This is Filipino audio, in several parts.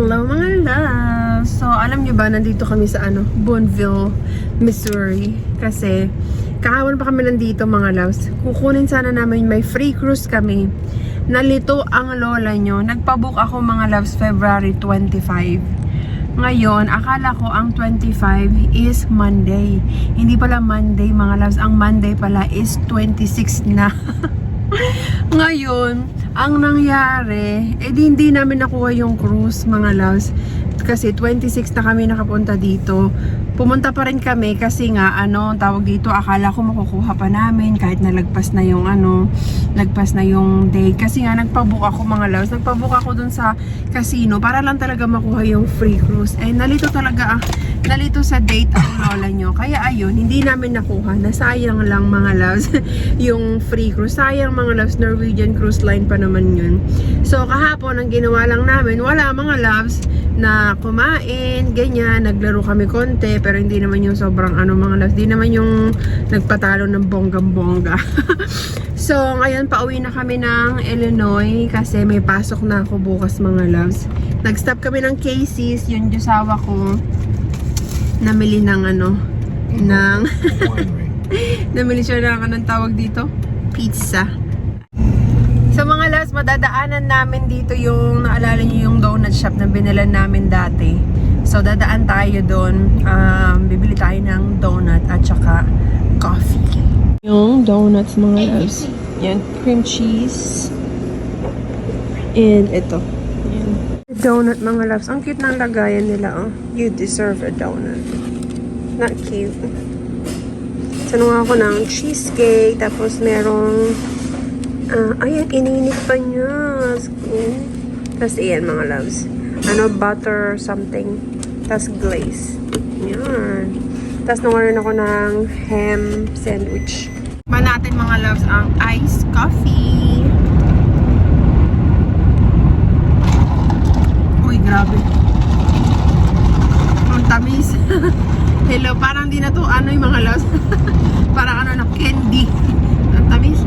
Hello mga loves! So, alam niyo ba, nandito kami sa ano, Boonville, Missouri. Kasi, kahapon pa kami nandito mga loves. Kukunin sana namin, may free cruise kami. Nalito ang lola nyo. Nagpabook ako mga loves February 25. Ngayon, akala ko ang 25 is Monday. Hindi pala Monday mga loves. Ang Monday pala is 26 na. Ngayon, ang nangyari, eh di hindi namin nakuha yung cruise mga loves. Kasi 26 na kami nakapunta dito. Pumunta pa rin kami kasi nga ano, tawag dito, akala ko makukuha pa namin kahit nalagpas na yung ano, lagpas na yung day. Kasi nga nagpabook ako mga loves, nagpabook ako dun sa casino para lang talaga makuha yung free cruise. Eh nalito talaga, ah, nalito sa date ang lola nyo. Kaya ayun, hindi namin nakuha. Nasayang lang mga loves yung free cruise. Sayang mga loves, Norwegian Cruise Line pa naman yun. So kahapon, ang ginawa lang namin, wala mga loves na kumain, ganyan, naglaro kami konti, pero hindi naman yung sobrang ano mga loves, di naman yung nagpatalo ng bonggang-bongga. so, ngayon pauwi na kami ng Illinois kasi may pasok na ako bukas mga loves. Nag-stop kami ng Casey's, yung jusawa ko, namili ng ano, ng, namili siya ng anong tawag dito? Pizza. So mga loves, madadaanan namin dito yung, naalala niyo yung donut shop na binilan namin dati. So dadaan tayo doon, um, bibili tayo ng donut at saka coffee. Yung donuts mga loves. Yan, cream cheese. And ito. Yan. Donut mga loves. Ang cute ng lagayan nila, oh. You deserve a donut. Not cute. Sanuha ako ng cheesecake, tapos merong Ah, ayan, ininit pa niya. Tapos, ayan, mga loves. Ano, butter something. Tapos, glaze. Yan. Tapos, nangaroon ako ng ham sandwich. Ba natin, mga loves, ang iced coffee. Uy, grabe. Ang tamis. Hello, parang di na to, ano yung mga loves. parang ano na, candy. Ang tamis.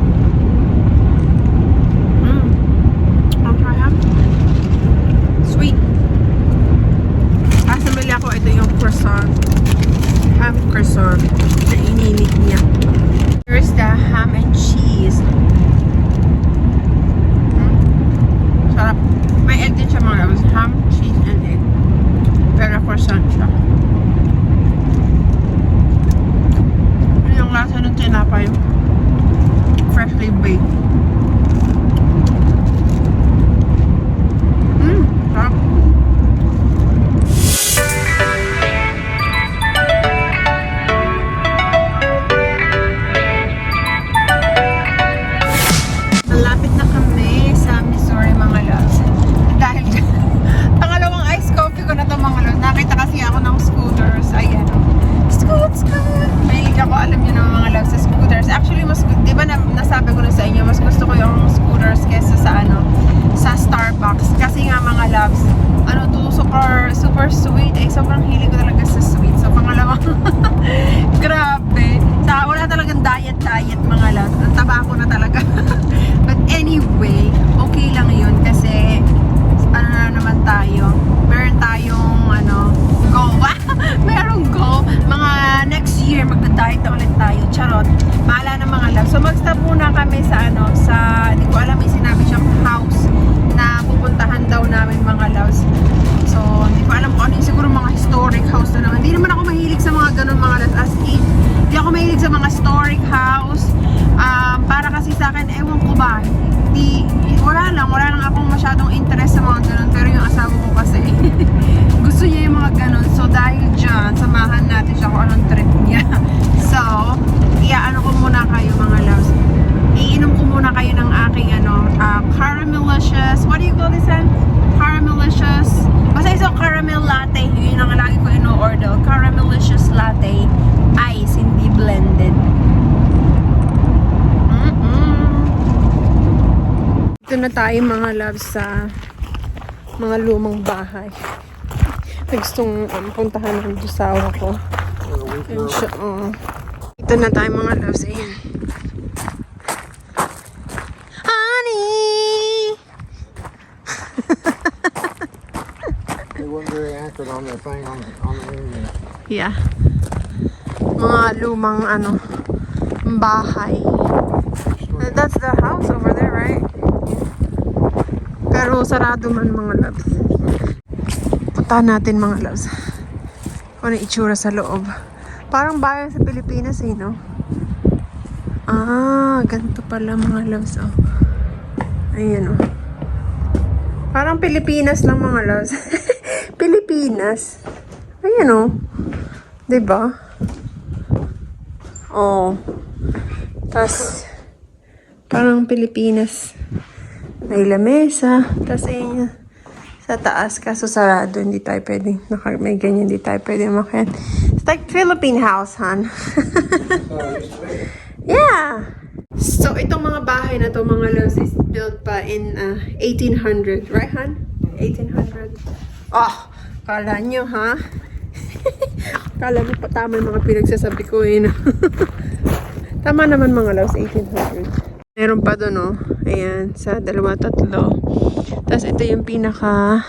Mm. I'll try ham. Sweet. Namili ako, ito yung croissant. Ham croissant. Na ininit niya. Here's the ham and cheese. Akin, ewan ko ba, di, wala lang, wala lang akong masyadong interest sa mga ganun. Pero yung asawa ko kasi, gusto niya yung mga ganun. So, dahil dyan, samahan natin siya kung anong trip niya. So, iaano ko muna kayo mga loves. Iinom ko muna kayo ng aking ano, uh, caramelicious, what do you call this one? Caramelicious, basta isang caramel latte, yun ang lagi ko ino-order. Caramelicious latte, ice, hindi blended. Mm-mm. Ito na tayo mga loves sa mga lumang bahay. Na gustong um, puntahan ng jusawa ko. Yun siya, oh. Ito na tayo mga loves. Ayan. Honey! They weren't very accurate on their thing on, on the internet. Yeah. Mga lumang ano, bahay. That's the house over? Pero sarado man mga loves. Puntahan natin mga loves. Ano itsura sa loob. Parang bayan sa Pilipinas eh, no? Ah, ganito pala mga loves, oh. Ayan, oh. Parang Pilipinas lang mga loves. Pilipinas. Ayan, oh. ba? Oh. Tas parang Pilipinas. May lamesa. Tas ayun yun. Sa taas, kaso sarado. Hindi tayo pwedeng, naka, may ganyan, hindi tayo pwedeng makihan. It's like Philippine house, hon. yeah. So, itong mga bahay na to, mga loves, is built pa in uh, 1800. Right, hon? 1800. Oh, kala nyo, ha? Kala mo pa tama yung mga pinagsasabi ko eh. no? tama naman mga loves, 1800. Meron pa doon, oh. Ayan, sa dalawa, tatlo. Tapos ito yung pinaka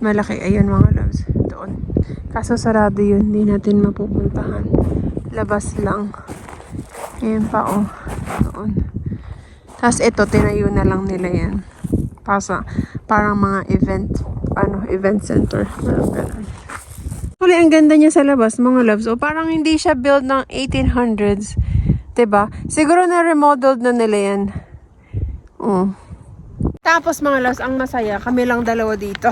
malaki. Ayun mga loves. Doon. Kaso sarado yun. Hindi natin mapupuntahan. Labas lang. Ayan pa, oh. Doon. Tapos ito, tinayo na lang nila yan. Pasa, parang mga event, ano, event center. Parang ganun. Actually, ang ganda niya sa labas, mga loves. O parang hindi siya build ng 1800s. 'Di ba? Siguro na remodeled na nila yan. Oh. Tapos mga loves, ang masaya, kami lang dalawa dito.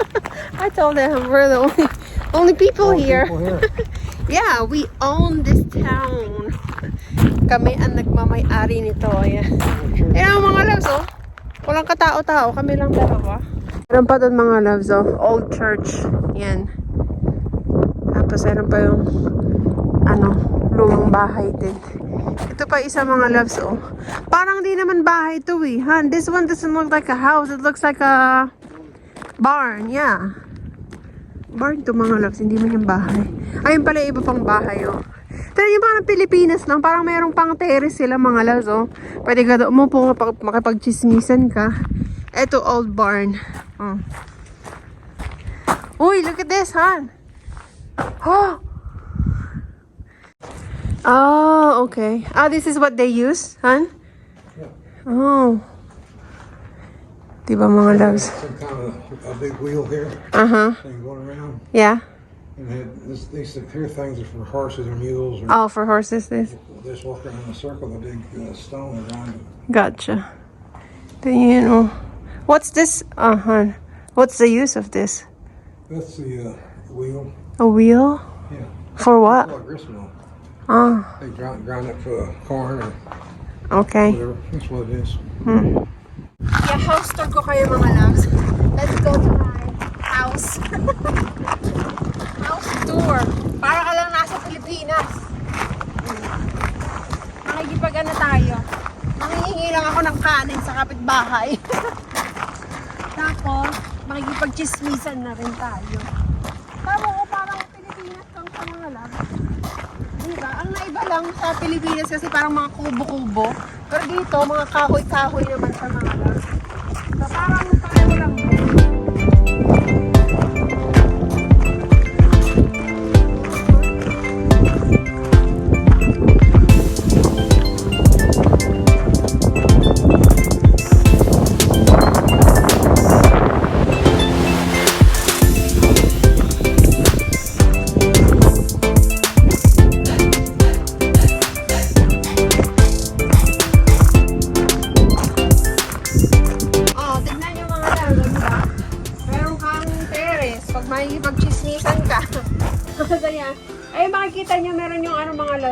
I told them we're the only, only people here. People here. Yeah, we own this town. Kami ang nagmamay-ari nito. Ayan. Ayan ang mga loves, oh. Walang katao-tao. Kami lang dalawa. Meron pa doon mga loves, oh. Old church. Yan. Tapos meron pa yung ano, lumang bahay din. Ito pa isa mga loves, oh. Parang di naman bahay to eh. Han, this one doesn't look like a house. It looks like a barn. Yeah. Barn to mga loves, hindi man yung bahay. Ayun pala iba pang bahay, oh. Pero yung parang Pilipinas lang, parang mayroong pang terrace sila mga loves, oh. Pwede ka doon umupo, makapag- makipagchismisan ka. Ito, old barn. Oh. Uy, look at this, Han. Oh! Oh, okay. Ah, this is what they use, Han? Oh. Diba mga loves? Some kind of a big wheel here, Uh-huh. thing going around. Yeah. And they had, this, these here things are for horses or mules or Oh, for horses this. they just walk around in a circle, a big uh, stone around it. Gotcha. Then you know. What's this? Uh-huh. What's the use of this? That's the uh, wheel. A wheel? Yeah. For what? like grist mill. Oh, They grind, grind up for corn or okay. whatever. That's what it is. Yeah, house tour ko kayo mga loves. Let's go to my house. house tour. Para ka lang nasa Pilipinas. Makikipag ano tayo. Mangingi lang ako ng kanin sa kapitbahay. Tapos, makikipag-chismisan na rin tayo. Tama ko parang Pilipinas kang sa mga loves. Diba? Ang naiba lang sa Pilipinas kasi parang mga kubo-kubo. Pero dito, mga kahoy-kahoy naman sa mga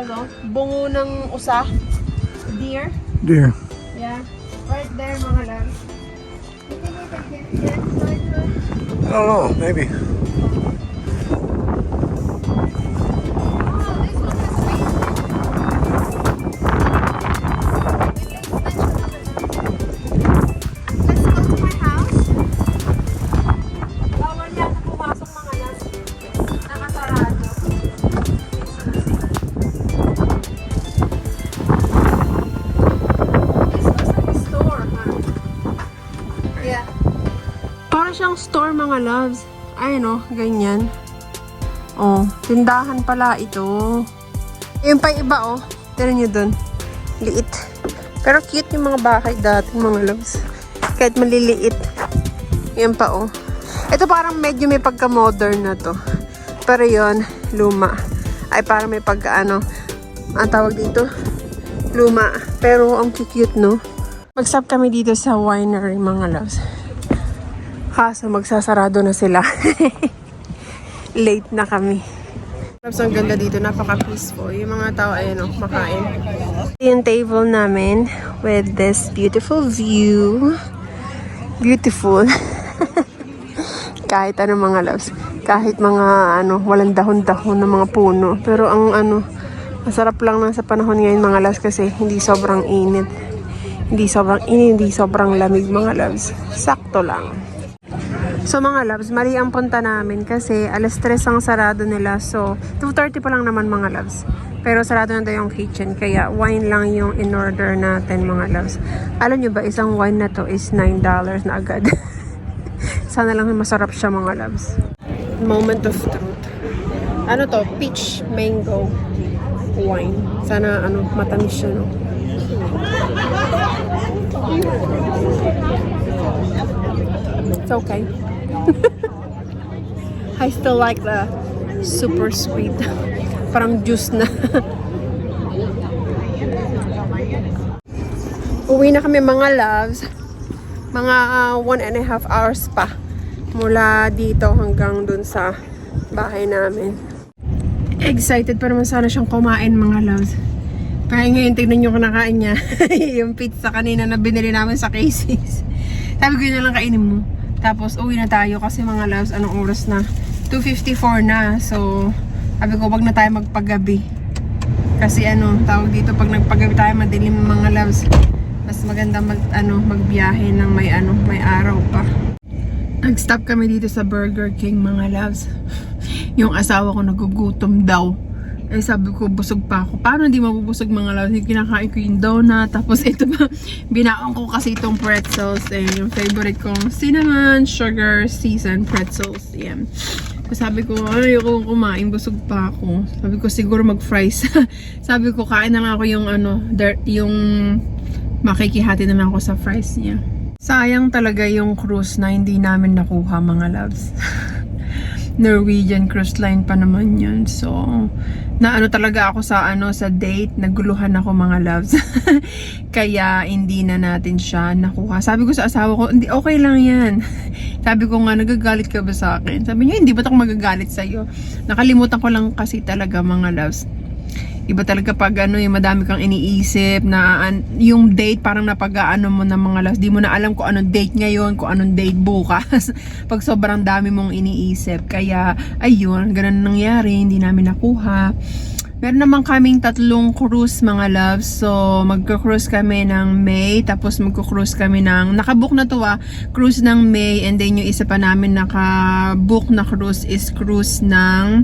ano. Bungo ng usa. Deer. Deer. Yeah. Right there, mga lang. I don't know. Maybe. Mga loves. Ayun oh, ganyan. Oh, tindahan pala ito. Yung pa iba oh. Tignan nyo dun. Liit. Pero cute yung mga bahay dating mga loves. Kahit maliliit. Yan pa oh. Ito parang medyo may pagka-modern na to. Pero yon luma. Ay parang may pagka ano. Ang tawag dito? Luma. Pero ang cute no? Mag-stop kami dito sa winery mga loves. Kaso magsasarado na sila. Late na kami. Loves, ang ganda dito. Napaka-peaceful. Yung mga tao, ayun o, makain. Yung table namin with this beautiful view. Beautiful. Kahit ano mga loves. Kahit mga ano, walang dahon-dahon ng mga puno. Pero ang ano, masarap lang na sa panahon ngayon mga loves kasi hindi sobrang init. Hindi sobrang init, hindi sobrang lamig mga loves. Sakto lang. So mga loves, mali ang punta namin kasi alas 3 ang sarado nila. So 2.30 pa lang naman mga loves. Pero sarado na daw yung kitchen. Kaya wine lang yung in-order natin mga loves. Alam nyo ba, isang wine na to is $9 na agad. Sana lang masarap siya mga loves. Moment of truth. Ano to? Peach mango wine. Sana ano, matamis siya no. It's okay. I still like the super sweet. Parang juice na. Uwi na kami mga loves. Mga uh, one and a half hours pa. Mula dito hanggang dun sa bahay namin. Excited pa naman sana siyang kumain mga loves. Kaya ngayon, tignan nyo kinakain niya. yung pizza kanina na binili namin sa Casey's. Sabi ko yun lang kainin mo. Tapos uwi na tayo kasi mga loves, anong oras na? 2.54 na. So, sabi ko wag na tayo magpagabi. Kasi ano, tawag dito pag nagpagabi tayo madilim mga loves. Mas maganda mag ano, magbiyahe ng may ano, may araw pa. Nag-stop kami dito sa Burger King mga loves. Yung asawa ko nagugutom daw. Eh sabi ko, busog pa ako. Paano hindi mabubusog mga? Yung kinakain ko yung donut. Tapos ito ba, binaon ko kasi itong pretzels. Eh, yung favorite kong cinnamon, sugar, seasoned pretzels. Yan. So, sabi ko, ayoko kumain, busog pa ako. Sabi ko, siguro mag-fries. sabi ko, kain na lang ako yung ano, yung makikihati na lang ako sa fries niya. Sayang talaga yung cruise na hindi namin nakuha mga loves. Norwegian cruise line pa naman yun. So, naano talaga ako sa ano sa date, naguluhan ako mga loves. Kaya hindi na natin siya nakuha. Sabi ko sa asawa ko, hindi okay lang 'yan. Sabi ko nga, nagagalit ka ba sa akin? Sabi niya, hindi ba ako magagalit sa iyo? Nakalimutan ko lang kasi talaga mga loves. Iba talaga pag ano, yung madami kang iniisip na an- yung date parang napag-ano mo ng mga loves. Di mo na alam kung anong date ngayon, kung anong date bukas. pag sobrang dami mong iniisip. Kaya, ayun, ganun nangyari. Hindi namin nakuha. Meron naman kaming tatlong cruise mga loves. So, magka-cruise kami ng May. Tapos magka-cruise kami ng, nakabook na to ah, cruise ng May. And then yung isa pa namin naka-book na cruise is cruise ng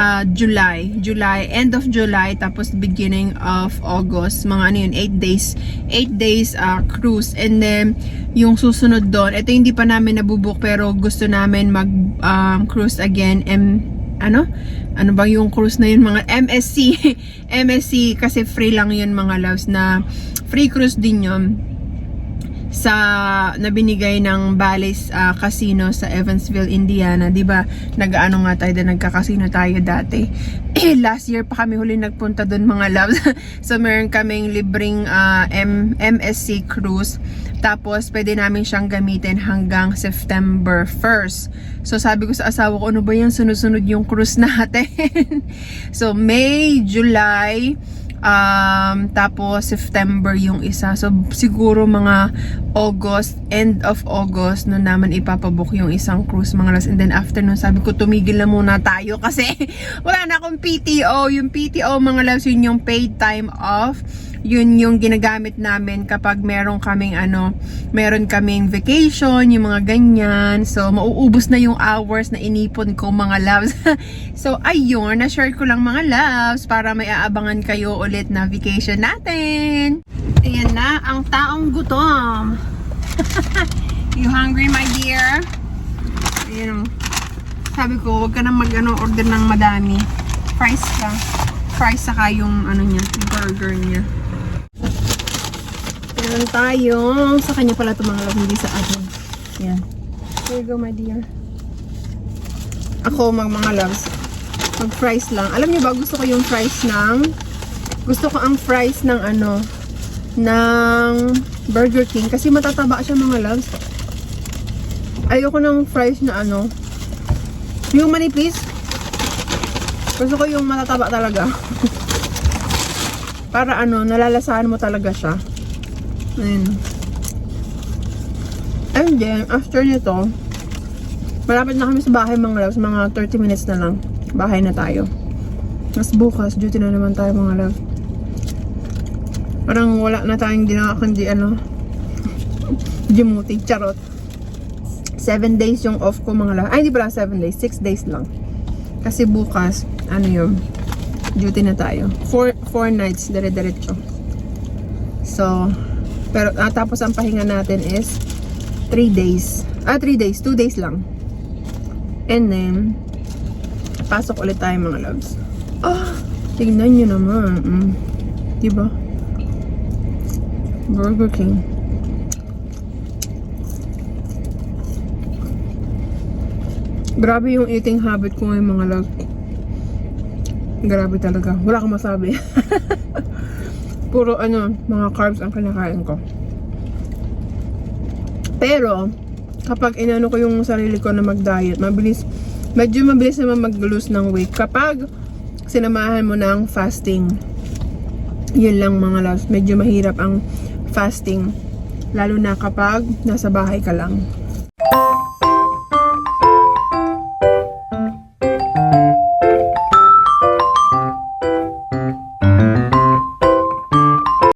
ah, July. July, end of July. Tapos beginning of August. Mga ano yun, 8 days. 8 days ah, cruise. And then, yung susunod doon, ito hindi pa namin nabubook pero gusto namin mag-cruise again. And, ano? Ano ba yung cruise na yun? Mga MSC. MSC kasi free lang yun mga loves na free cruise din yun sa na binigay ng Bally's ah, Casino sa Evansville, Indiana, 'di ba? Nag-ano nga tayo doon, nagka-casino tayo dati. Eh, last year pa kami huli nagpunta doon mga loves. so meron kaming libreng ah, M- MSC cruise. Tapos pwede namin siyang gamitin hanggang September 1st. So sabi ko sa asawa ko, ano ba yan? Sunod-sunod yung cruise natin. so May, July, Um, tapos September yung isa. So siguro mga August, end of August no naman ipapabook yung isang cruise mga las. And then after nun sabi ko tumigil na muna tayo kasi wala na akong PTO. Yung PTO mga las yun yung paid time off yun yung ginagamit namin kapag meron kaming ano, meron kaming vacation, yung mga ganyan. So, mauubos na yung hours na inipon ko mga loves. so, ayun, na-share ko lang mga loves para may aabangan kayo ulit na vacation natin. Ayan na, ang taong gutom. you hungry, my dear? Ayan o. Sabi ko, huwag ka na mag ano, ng madami. Fries ka. Fries saka yung ano niya, burger niya. Meron tayo. Sa kanya pala ito mga love, hindi sa atin. Yan. Here you go, my dear. Ako, mag mga loves, mag fries lang. Alam niyo ba, gusto ko yung fries ng, gusto ko ang fries ng ano, ng Burger King. Kasi matataba siya mga loves. Ayoko ng fries na ano, yung manipis. Gusto ko yung matataba talaga. Para ano, nalalasahan mo talaga siya. Ayun. And then, after nito, malapit na kami sa bahay mga loves. Mga 30 minutes na lang. Bahay na tayo. Mas bukas, duty na naman tayo mga love. Parang wala na tayong ginawa kundi ano. Jimuti, charot. 7 days yung off ko mga love. Ay, hindi pala 7 days. 6 days lang. Kasi bukas, ano yun, duty na tayo. 4 4 nights, dire-diretso. So, pero ah, tapos ang pahinga natin is 3 days. Ah, 3 days. 2 days lang. And then, pasok ulit tayo mga loves. Ah, tignan nyo naman. Mm. Diba? Burger King. Grabe yung eating habit ko ngayon mga love. Grabe talaga. Wala akong masabi. Puro ano, mga carbs ang kinakain ko. Pero, kapag inano ko yung sarili ko na mag-diet, mabilis, medyo mabilis naman mag-lose ng weight. Kapag sinamahan mo ng fasting, yun lang mga loves, medyo mahirap ang fasting. Lalo na kapag nasa bahay ka lang.